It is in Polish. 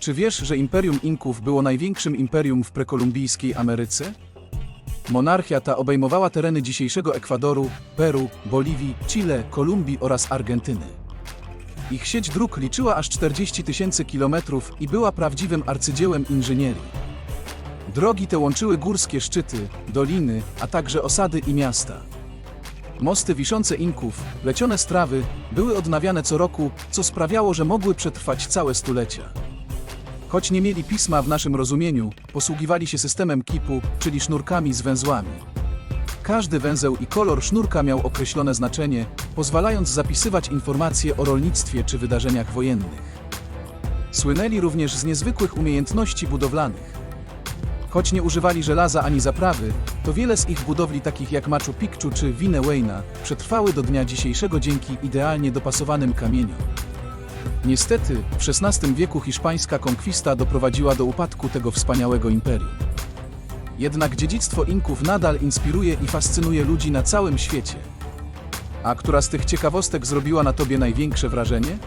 Czy wiesz, że Imperium Inków było największym imperium w prekolumbijskiej Ameryce? Monarchia ta obejmowała tereny dzisiejszego Ekwadoru, Peru, Boliwii, Chile, Kolumbii oraz Argentyny. Ich sieć dróg liczyła aż 40 tysięcy kilometrów i była prawdziwym arcydziełem inżynierii. Drogi te łączyły górskie szczyty, doliny, a także osady i miasta. Mosty wiszące Inków, plecione z trawy, były odnawiane co roku, co sprawiało, że mogły przetrwać całe stulecia. Choć nie mieli pisma w naszym rozumieniu, posługiwali się systemem kipu, czyli sznurkami z węzłami. Każdy węzeł i kolor sznurka miał określone znaczenie, pozwalając zapisywać informacje o rolnictwie czy wydarzeniach wojennych. Słynęli również z niezwykłych umiejętności budowlanych. Choć nie używali żelaza ani zaprawy, to wiele z ich budowli takich jak Machu Picchu czy Winneweina przetrwały do dnia dzisiejszego dzięki idealnie dopasowanym kamieniom. Niestety, w XVI wieku hiszpańska konkwista doprowadziła do upadku tego wspaniałego imperium. Jednak dziedzictwo Inków nadal inspiruje i fascynuje ludzi na całym świecie. A która z tych ciekawostek zrobiła na tobie największe wrażenie?